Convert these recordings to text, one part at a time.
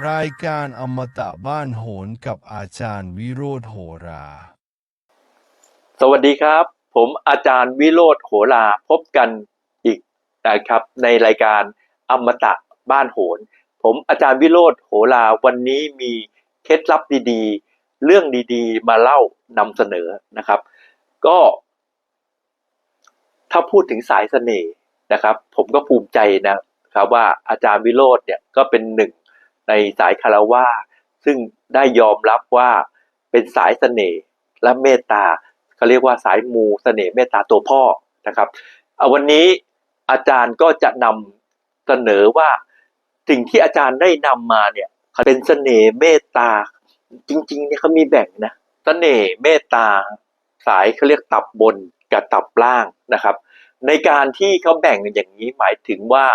รายการอมตะบ้านโหนกับอาจารย์วิโรธโหรา สวัสดีครับ ผมอาจารย์วิโรธโหราพบกันอีกนะครับ ในรายการอมตะบ้านโหน ผมอาจารย์วิโรธโหราวันนี้มีเคล็ดลับดีๆ เรื่องดีๆ มาเล่านำเสนอนะครับ ก็ ถ้าพูดถึงสายเสน่ห์นะครับ ผมก็ภูมิใจนะครับว่าอาจารย์วิโรธเนี่ยก็เป็นหนึ่ง ในสายคารวาซึ่งได้ยอมรับว่าเป็นสายเสน่ห์และเมตตาเขาเรียกว่าสายมูเสน่ห์เมตตาตัวพ่อนะครับเอาวันนี้อาจารย์ก็จะนำเสนอว่าสิ่งที่อาจารย์ได้นำมาเนี่ยเป็นเสน่ห์เมตตา จริงๆเนี่ยเขามีแบ่งนะเสน่ห์เมตตา สายเขาเรียกตับบนกับตับล่างนะครับ ในการที่เขาแบ่งอย่างนี้หมายถึงว่า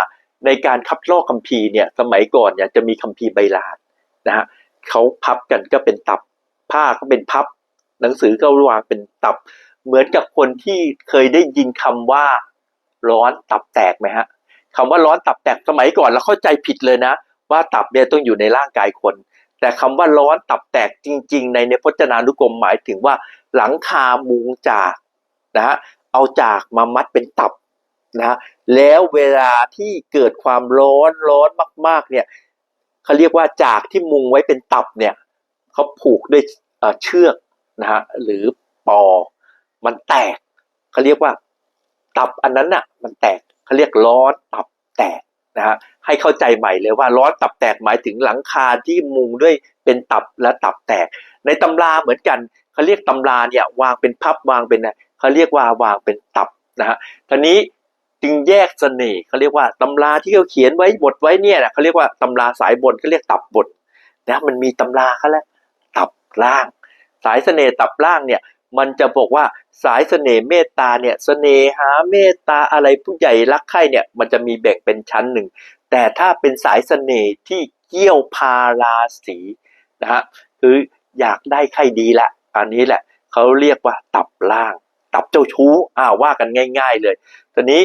ในการคับลอกคัมภีร์เนี่ยสมัยก่อนเนี่ยจะมีคัมภีร์ใบลานนะฮะเขาพับกันก็เป็นตับผ้าก็เป็นพับ หนังสือก็วางเป็นตับ เหมือนกับคนที่เคยได้ยินคำว่าร้อนตับแตกไหมฮะคำว่าร้อนตับแตกสมัยก่อนเราเข้าใจผิดเลยนะ ว่าตับเนี่ยต้องอยู่ในร่างกายคน แต่คำว่าร้อนตับแตกจริง ๆ ในในพจนานุกรมหมายถึงว่าหลังคามุงจากนะฮะเอาจากมามัดเป็นตับ นะฮะแล้วเวลาที่เกิดความร้อนร้อนมาก ๆ เนี่ยเขาเรียกว่าจากที่มุงไว้เป็นตับเนี่ยเขาผูกด้วยเชือกนะฮะหรือปอ มันแตกเขาเรียกว่าตับอันนั้นน่ะมันแตกเขาเรียกร้อนตับแตกนะฮะให้เข้าใจใหม่เลยว่าร้อนตับแตกหมายถึงหลังคาที่มุงด้วยเป็นตับและตับแตก ในตำราเหมือนกันเขาเรียกตำราเนี่ยวางเป็นพับวางเป็นเขาเรียกว่าวางเป็นตับนะฮะทีนี้ จึงแยกเสน่ห์เขาเรียกว่าตำราที่เขาเขียนไว้บทไว้เนี่ยนะเขาเรียกว่าตำราสายบนเขาเรียกตับบนนะมันมีตำราเขาแล้วตับล่าง สายเสน่ห์ตับล่างเนี่ยมันจะบอกว่าสายเสน่ห์เมตตาเนี่ยเสน่หาเมตตาอะไรผู้ใหญ่รักใคร่เนี่ยมันจะมีแบ่งเป็นชั้นหนึ่ง แต่ถ้าเป็นสายเสน่ห์ที่เกี่ยวพาราสีนะฮะคืออยากได้ใครดีละอันนี้แหละเขาเรียกว่าตับล่าง ตับเจ้าชู้อ่าว่ากันง่าย ๆ เลยทีนี้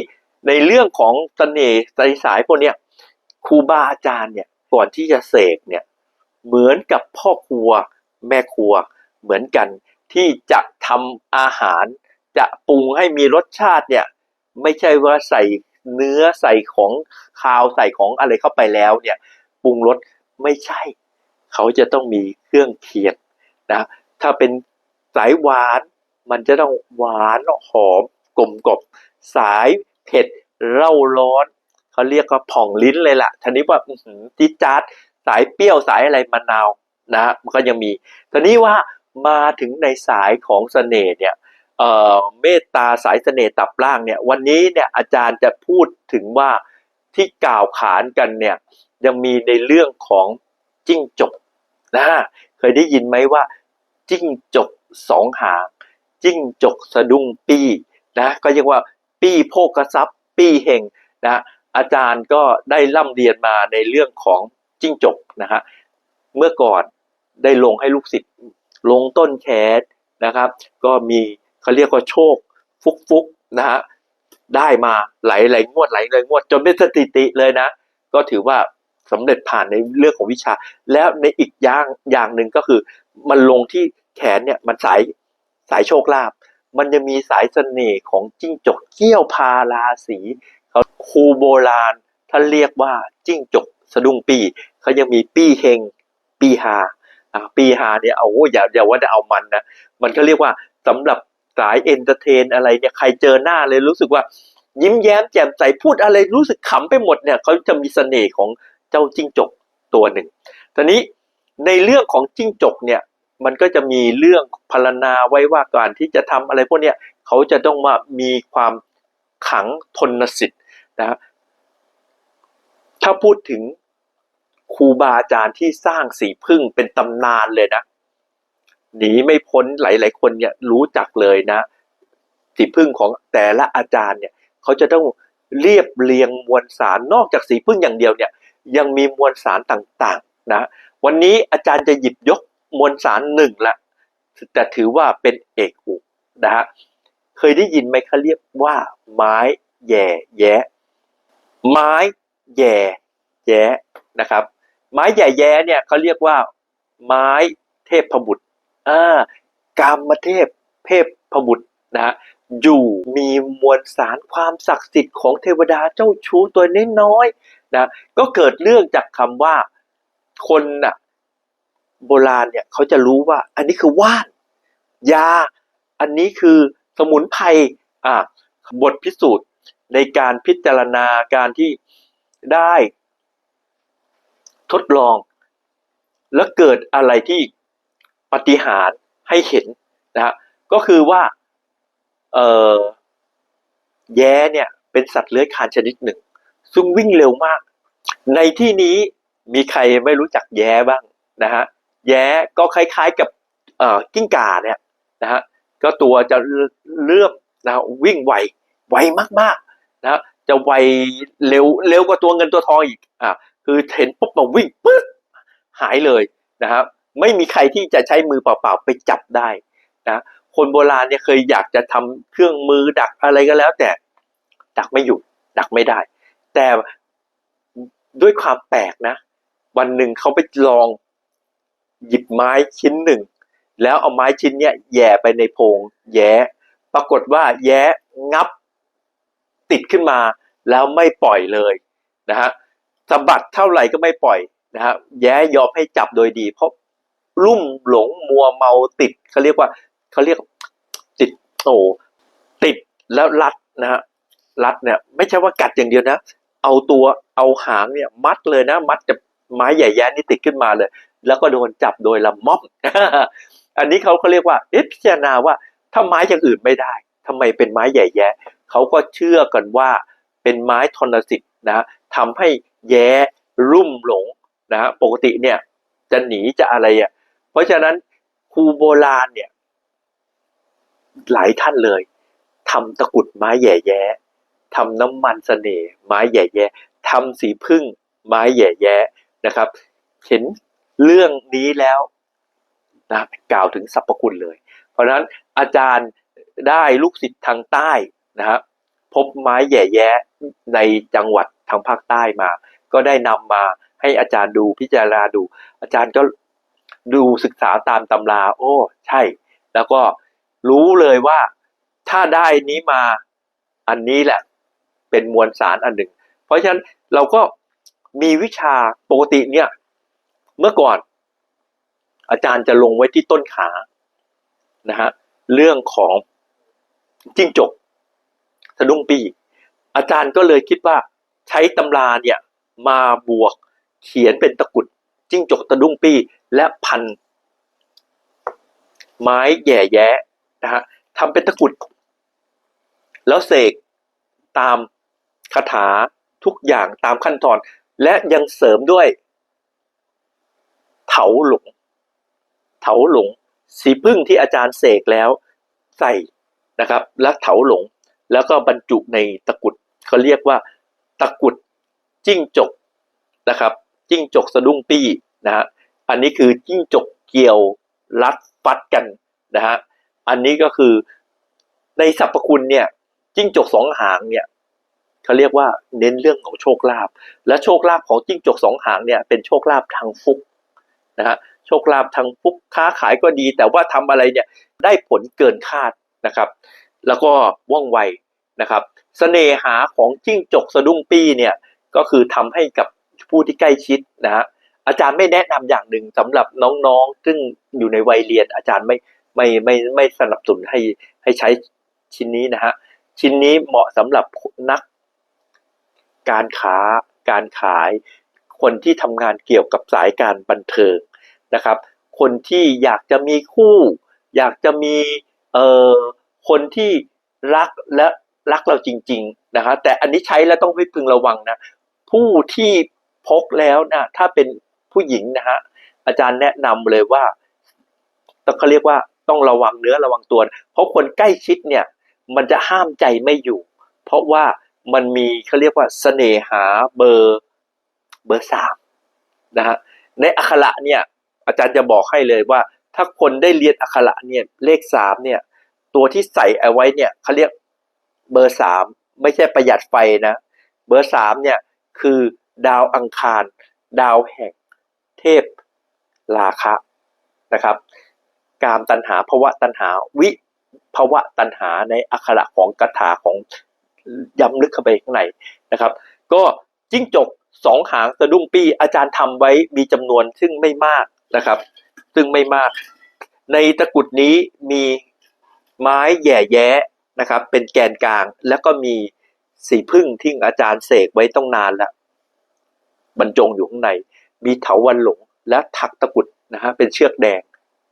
ในเรื่องของเสน่ห์สายสายพวกเนี้ยครูบาอาจารย์เนี่ยก่อนที่จะเสกเนี่ยเหมือนกับพ่อครัวแม่ครัว เหมือนกันที่จะทำอาหาร จะปรุงให้มีรสชาติเนี่ยไม่ใช่ว่าใส่เนื้อใส่ของคาวใส่ของอะไรเข้าไปแล้วเนี่ยปรุงรสไม่ใช่ เขาจะต้องมีเครื่องเคียงนะถ้าเป็นสายหวานมันจะต้องหวานหอมกลมกลบสาย เผ็ดเร่าร้อนเขาเรียกว่าผ่องลิ้นเลยล่ะทีนี้ว่าจิ๊ดจ๊าดสายเปรี้ยวสายอะไรมะนาวนะมันก็ยังมีทีนี้ว่ามาถึงในสายของเสน่ห์เนี่ยเอ่อเมตตาสายเสน่ห์ตับล่างเนี่ย วันนี้เนี่ยอาจารย์จะพูดถึงว่าที่กล่าวขานกันเนี่ยยังมีในเรื่องของจิ้งจกนะเคยได้ยินไหมว่า จิ้งจกสองหางจิ้งจกสะดุ้งปี้นะก็เรียกว่า ปี้โภกทรัพย์ ปี้เฮงนะอาจารย์ก็ได้ร่ำเรียนมาในเรื่องของจิ้งจกนะฮะเมื่อก่อนได้ลงให้ลูกศิษย์ลงต้นแขนนะครับ ก็มีเขาเรียกว่าโชคฟุกฟุกๆนะฮะได้มาหลายหลงวดไหลายหลยงวดจนเป็นสถิติเลยนะ ก็ถือว่าสำเร็จผ่านในเรื่องของวิชา แล้วในอีกอย่างอย่างหนึ่งก็คือ มันลงที่แขนเนี่ยมันสายสายโชคลาภ มันจะมีสายเสน่ห์ของจิ้งจกเกี้ยวพาราสีเขาครูโบราณท่านเรียกว่าจิ้งจกสะดุ้งปีเขายังมีปีเฮงปีฮาปีฮาเนี่ยเอาอย่าอย่าว่าจะเอามันนะมันก็เรียกว่าสำหรับสายเอนเตอร์เทนอะไรเนี่ยใครเจอหน้าเลยรู้สึกว่ายิ้มแย้มแจ่มใสพูดอะไรรู้สึกขำไปหมดเนี่ยเขาจะมีเสน่ห์ของเจ้าจิ้งจกตัวหนึ่ง ตอนนี้ในเรื่องของจิ้งจกเนี่ย มันก็จะมีเรื่องพรรณนาไว้ว่าการที่จะทำอะไรพวกเนี้ยเขาจะต้องมามีความขังทนสิทธิ์นะถ้าพูดถึงครูบาอาจารย์ที่สร้างสีพึ่งเป็นตำนานเลยนะหนีไม่พ้นหลาย ๆ คนเนี่ยรู้จักเลยนะ สีพึ่งของแต่ละอาจารย์เนี่ยเขาจะต้องเรียบเรียงมวลสารนอกจากสีพึ่งอย่างเดียวเนี่ย ยังมีมวลสารต่าง ๆ นะ วันนี้อาจารย์จะหยิบยก มวลสารหนึ่งละแต่ถือว่าเป็นเอกอุนะฮะเคยได้ยินไหมเขาเรียกว่า ไม้แย่แย้ไม้แย่แย้นะครับ ไม้ใหญ่แย้เนี่ยเขาเรียกว่า ไม้เทพพบุตรอ่ากามเทพเทพพบุตรนะฮะอยู่มีมวลสารความศักดิ์สิทธิ์ของเทวดาเจ้าชู้ตัวน้อยๆนะก็เกิดเรื่องจากคำว่าคนน่ะ โบราณเนี่ยเขาจะรู้ว่าอันนี้คือว่าน ยา อันนี้คือสมุนไพรอ่าบทพิสูจน์ในการพิจารณาการที่ได้ทดลอง แล้วเกิดอะไรที่ปฏิหารให้เห็นนะฮะก็คือว่าเออแย้เนี่ยเป็นสัตว์เลื้อยคลานชนิดหนึ่ง ซึ่งวิ่งเร็วมาก ในที่นี้มีใครไม่รู้จักแย้บ้างนะฮะ แย้ก็คล้ายๆกับกิ้งก่าเนี่ยนะฮะก็ตัวจะเลื่อมนะฮะวิ่งไวไวมากๆนะฮะจะไวเร็วเร็วกว่าตัวเงินตัวทองอีกอะคือเห็นปุ๊บมาวิ่งปึ๊บหายเลยนะครับไม่มีใครที่จะใช้มือเปล่าๆไปจับได้นะคนโบราณเนี่ยเคยอยากจะทำเครื่องมือดักอะไรก็แล้ว แต่ดักไม่อยู่ดักไม่ได้ แต่ด้วยความแปลกนะ วันหนึ่งเขาไปลอง หยิบไม้ชิ้นหนึ่ง แล้วเอาไม้ชิ้นเนี้ยแย่ไปในโพงแย้ปรากฏว่าแย้งับติดขึ้นมา แล้วไม่ปล่อยเลยนะฮะสะบัดเท่าไหร่ก็ไม่ปล่อยนะฮะแย้ยอมให้จับโดยดี เพราะลุ่มหลงมัวเมาติดเขาเรียกว่าเขาเรียกติดโอ้ติดแล้วรัดนะฮะรัดเนี่ย ไม่ใช่ว่ากัดอย่างเดียวนะ เอาตัวเอาหางเนี่ย มัดเลยนะ มัดจะไม้ใหญ่แย้นี่ติดขึ้นมาเลย แล้วก็โดนจับโดยละม่อม อันนี้เขาเขาเรียกว่าเอ๊ะพิจารณาว่าถ้าไม้อย่างอื่นไม่ได้ทำไมเป็นไม้ใหญ่แย้เขาก็เชื่อกันว่าเป็นไม้ทนสิทธิ์นะทำให้แย้รุ่มหลงนะฮะปกติเนี่ยจะหนีจะอะไรอะเพราะฉะนั้นครูโบราณเนี่ย หลายท่านเลยทำตะกุดไม้แย่แย้ทำน้ำมันเสน่ห์ไม้แย่แย้ทำสีพึ่งไม้แย่แย้นะครับ เห็น เรื่องนี้แล้วนะกล่าวถึงสรรพคุณเลย เพราะฉะนั้นอาจารย์ได้ลูกศิษย์ทางใต้นะฮะพบไม้แย่แยในจังหวัดทางภาคใต้มา ก็ได้นำมาให้อาจารย์ดูพิจารณาดู อาจารย์ก็ดูศึกษาตามตำรา โอ้ ใช่ แล้วก็รู้เลยว่าถ้าได้นี้มาอันนี้แหละ เป็นมวลสารอันหนึ่ง เพราะฉะนั้นเราก็มีวิชาปกติเนี่ย เมื่อก่อน อาจารย์จะลงไว้ที่ต้นขานะฮะเรื่องของจิ้งจกสะดุ้งปี อาจารย์ก็เลยคิดว่าใช้ตำราเนี่ยมาบวกเขียนเป็นตะกุดจิ้งจกตะดุ้งปี้และพัน ไม้แย่แย้นะฮะทำเป็นตะกุด แล้วเสกตามคาถาทุกอย่างตามขั้นตอน และยังเสริมด้วย เถาหลง เถาหลง สีพึ่งที่อาจารย์เสกแล้วใส่นะครับและเถาหลง แล้วก็บรรจุในตะกุดเขาเรียกว่าตะกุดจิ้งจกนะครับจิ้งจกสะดุ้งปี้นะฮะอันนี้คือจิ้งจกเกี่ยวรัดฟัดกันนะฮะอันนี้ก็คือในสรรพคุณเนี่ยจิ้งจกสองหางเนี่ยเขาเรียกว่าเน้นเรื่องของโชคลาภและโชคลาภของจิ้งจกสองหางเนี่ยเป็นโชคลาภทางฟุก นะฮะโชคลาภทางฟุกค้าขายก็ดี แต่ว่าทำอะไรเนี่ยได้ผลเกินคาดนะครับ แล้วก็ว่องไวนะครับเสน่หาของจิ้งจกสะดุ้งปี้เนี่ยก็คือทำให้กับผู้ที่ใกล้ชิดนะฮะอาจารย์ไม่แนะนำอย่างหนึ่งสำหรับน้องๆ ซึ่งอยู่ในวัยเรียน อาจารย์ไม่ไม่ไม่ไม่สนับสนุนให้ให้ใช้ชิ้นนี้นะฮะชิ้นนี้เหมาะสำหรับนักการค้าการขาย คนที่ทำงานเกี่ยวกับสายการบันเทิงนะครับ คนที่อยากจะมีคู่ อยากจะมีเอ่อคนที่รักและรักเราจริงๆนะฮะแต่อันนี้ใช้แล้วต้องให้พึงระวังนะ ผู้ที่พกแล้วนะถ้าเป็นผู้หญิงนะฮะอาจารย์แนะนำเลยว่าต้องเขาเรียกว่าต้องระวังเนื้อระวังตัว เพราะคนใกล้ชิดเนี่ยมันจะห้ามใจไม่อยู่ เพราะว่ามันมีเขาเรียกว่าเสน่หาเบอร์ เบอร์สามนะฮะในอักขระเนี่ยอาจารย์จะบอกให้เลยว่า ถ้าคนได้เรียนอักขระเนี่ยเลขสามเนี่ย ตัวที่ใส่เอาไว้เนี่ยเขาเรียกเบอร์สามไม่ใช่ประหยัดไฟนะ เบอร์สามเนี่ยคือดาวอังคาร ดาวแห่งเทพราคะนะครับ กามตัณหาภวะตัณหาวิภวะตัณหาในอักขระของคาถาของย้ำลึกเข้าไปข้างในนะครับ ก็จิ้งจก สองหางสะดุ้งปี้อาจารย์ทำไว้มีจำนวนซึ่งไม่มากนะครับ ซึ่งไม่มาก ในตะกุดนี้มีไม้แหย่แย้นะครับ เป็นแกนกลางแล้วก็มีสีพึ่งที่อาจารย์เสกไว้ต้องนานแล้วบรรจงอยู่ข้างใน มีเถาวันหลงและถักตะกุดนะฮะเป็นเชือกแดง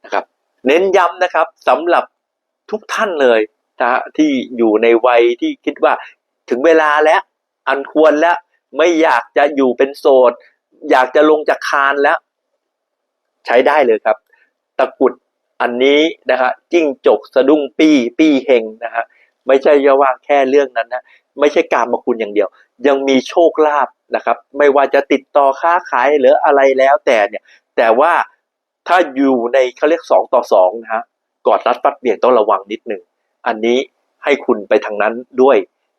นะครับ เน้นย้ำนะครับสำหรับทุกท่านเลยนะฮะที่อยู่ในวัยที่คิดว่าถึงเวลาแล้ว อันควรแล้ว ไม่อยากจะอยู่เป็นโสด อยากจะลงจากคานแล้ว ใช้ได้เลยครับ ตะกุดอันนี้นะฮะจิ้งจกสะดุ้งปี้ปี้เฮงนะฮะไม่ใช่แค่ว่าแค่เรื่องนั้นนะไม่ใช่การมาคุณอย่างเดียว ยังมีโชคลาภนะครับ ไม่ว่าจะติดต่อค้าขายหรืออะไรแล้วแต่เนี่ย แต่ว่าถ้าอยู่ในเขาเรียกสองต่อสองนะฮะกอดรัดฟัดเบี่ยงต้องระวังนิดหนึ่งอันนี้ให้คุณไปทางนั้นด้วย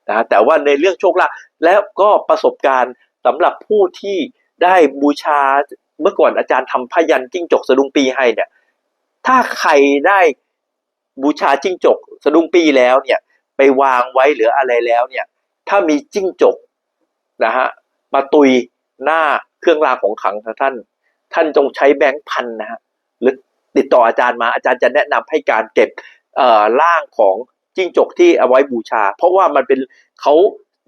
นะฮะแต่ว่าในเรื่องโชคลาภแล้วก็ประสบการณ์สำหรับผู้ที่ได้บูชาเมื่อก่อนอาจารย์ทำพยันจิ้งจกสะดุ้งปีให้เนี่ยถ้าใครได้บูชาจิ้งจกสะดุ้งปีแล้วเนี่ยไปวางไว้หรืออะไรแล้วเนี่ยถ้ามีจิ้งจกนะฮะมาตุยหน้าเครื่องรางของขังท่าน ท่านจงใช้แบงค์พันนะฮะหรือติดต่ออาจารย์มาอาจารย์จะแนะนำให้การเก็บเอ่อร่างของ จิ้งจกที่เอาไว้บูชา เพราะว่ามันเป็นเขา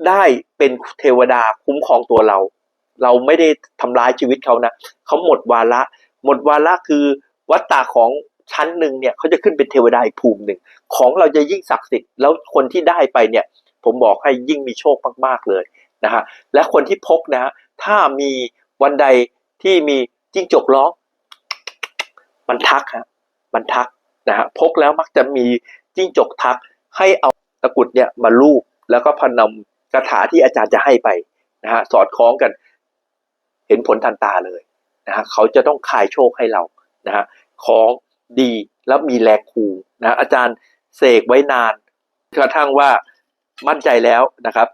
ได้เป็นเทวดาคุ้มครองตัวเรา เราไม่ได้ทำร้ายชีวิตเขานะเขาหมดวาระ หมดวาระคือวัตตาของชั้นหนึ่งเนี่ยเขาจะขึ้นเป็นเทวดาอีกภูมิหนึ่งของเราจะยิ่งศักดิ์สิทธิ์แล้วคนที่ได้ไปเนี่ย ผมบอกให้ยิ่งมีโชคมากๆเลยนะฮะและคนที่พกนะฮะถ้ามีวันใดที่มีจิ้งจกร้องมันทักฮะมันทักนะฮะพกแล้วมักจะมีจิ้งจกทัก ให้เอาตะกรุดเนี่ยมาลูบแล้วก็พนมคาถาที่อาจารย์จะให้ไปนะฮะสอดคล้องกัน เห็นผลทันตาเลยนะฮะเขาจะต้องคายโชคให้เรานะฮะของดีแล้วมีแรงคูนะะอาจารย์เสกไว้นานกระทั่งว่ามั่นใจแล้วนะครับ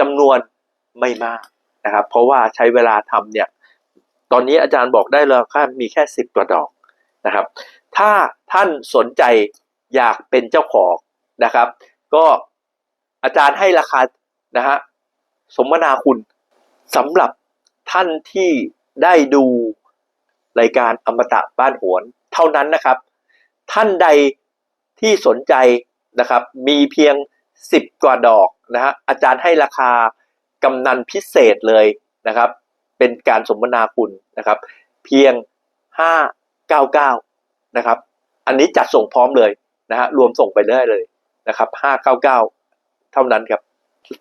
จำนวนไม่มากนะครับ เพราะว่าใช้เวลาทำเนี่ย ตอนนี้อาจารย์บอกได้เลยค่ามีแค่สิบกว่าดอกนะครับ ถ้าท่านสนใจอยากเป็นเจ้าของ นะครับ ก็อาจารย์ให้ราคานะฮะสมนาคุณสำหรับท่านที่ได้ดูรายการอมตะบ้านโหวนเท่านั้นนะครับ ท่านใดที่สนใจนะครับ มีเพียงสิบกว่าดอกนะฮะอาจารย์ให้ราคากำนันพิเศษเลยนะครับ เป็นการสมนาคุณนะครับ เพียงห้าเก้าเก้านะครับ อันนี้จัดส่งพร้อมเลยนะฮะรวมส่งไปได้เลย นะครับห้าเก้าเก้าเท่านั้นครับ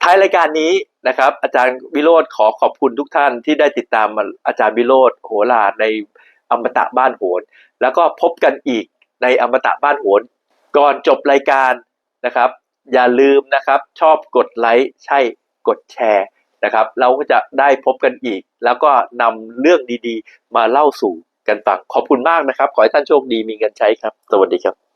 ท้ายรายการนี้นะครับ อาจารย์วิโรธขอขอบคุณทุกท่านที่ได้ติดตามอาจารย์วิโรธโหราในอมตะบ้านโหนแล้วก็พบกันอีกในอมตะบ้านโหนก่อนจบรายการนะครับ อย่าลืมนะครับ ชอบกดไลค์ใช่กดแชร์นะครับ เราก็จะได้พบกันอีก แล้วก็นำเรื่องดีๆ มาเล่าสู่กันฟังขอบคุณมากนะครับ ขอให้ท่านโชคดีมีเงินใช้ครับ สวัสดีครับ